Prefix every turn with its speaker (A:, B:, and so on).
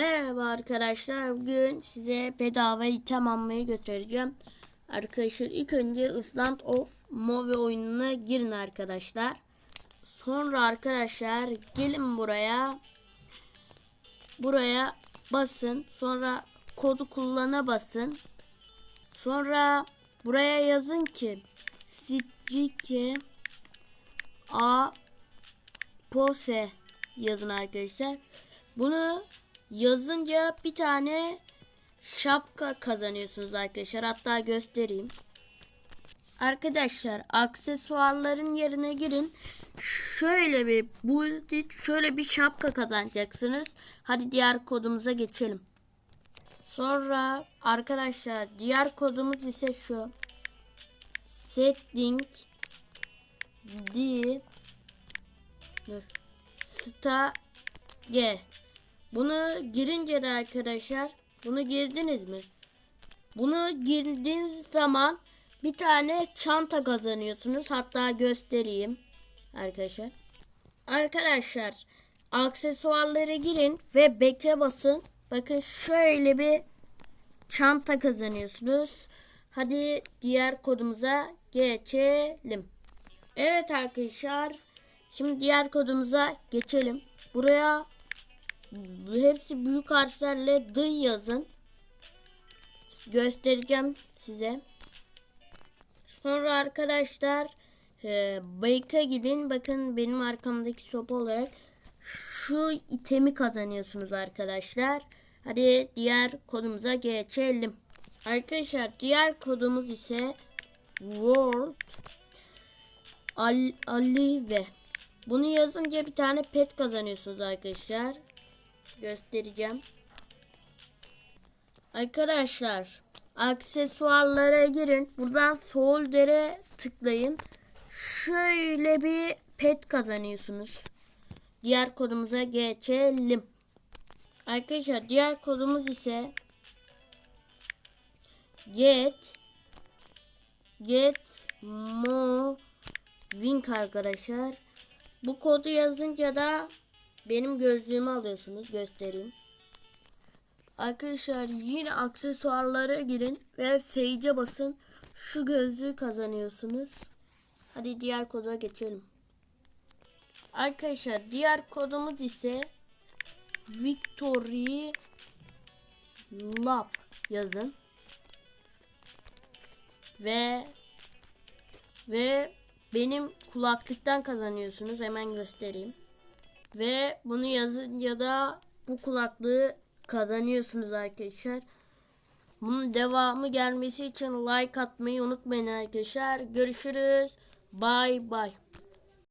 A: Merhaba arkadaşlar. Bugün size bedava item almayı göstereceğim. Arkadaşlar ilk önce Island of Move oyununa girin arkadaşlar. Sonra arkadaşlar gelin buraya. Buraya basın. Sonra kodu kullana basın. Sonra buraya yazın ki Sicike A Pose yazın arkadaşlar. Bunu yazınca bir tane şapka kazanıyorsunuz arkadaşlar. Hatta göstereyim. Arkadaşlar aksesuarların yerine girin. Şöyle bir buldit şöyle bir şapka kazanacaksınız. Hadi diğer kodumuza geçelim. Sonra arkadaşlar diğer kodumuz ise şu. Setting D Dur. Sta G. Bunu girince de arkadaşlar bunu girdiniz mi? Bunu girdiğiniz zaman bir tane çanta kazanıyorsunuz. Hatta göstereyim arkadaşlar. Arkadaşlar aksesuarlara girin ve bekle basın. Bakın şöyle bir çanta kazanıyorsunuz. Hadi diğer kodumuza geçelim. Evet arkadaşlar. Şimdi diğer kodumuza geçelim. Buraya hepsi büyük harflerle D yazın. Göstereceğim size. Sonra arkadaşlar e, Bake'a gidin. Bakın benim arkamdaki sopa olarak şu itemi kazanıyorsunuz arkadaşlar. Hadi diğer kodumuza geçelim. Arkadaşlar diğer kodumuz ise World Al Alive. Bunu yazınca bir tane pet kazanıyorsunuz arkadaşlar. Göstereceğim. Arkadaşlar aksesuarlara girin. Buradan folder'e tıklayın. Şöyle bir pet kazanıyorsunuz. Diğer kodumuza geçelim. Arkadaşlar diğer kodumuz ise get get mo Wink arkadaşlar. Bu kodu yazınca da benim gözlüğümü alıyorsunuz. Göstereyim. Arkadaşlar yine aksesuarlara girin ve fade'e basın. Şu gözlüğü kazanıyorsunuz. Hadi diğer koda geçelim. Arkadaşlar diğer kodumuz ise Victory Lab yazın. Ve ve benim kulaklıktan kazanıyorsunuz. Hemen göstereyim. Ve bunu yazınca da bu kulaklığı kazanıyorsunuz arkadaşlar. Bunun devamı gelmesi için like atmayı unutmayın arkadaşlar. Görüşürüz. Bye bye.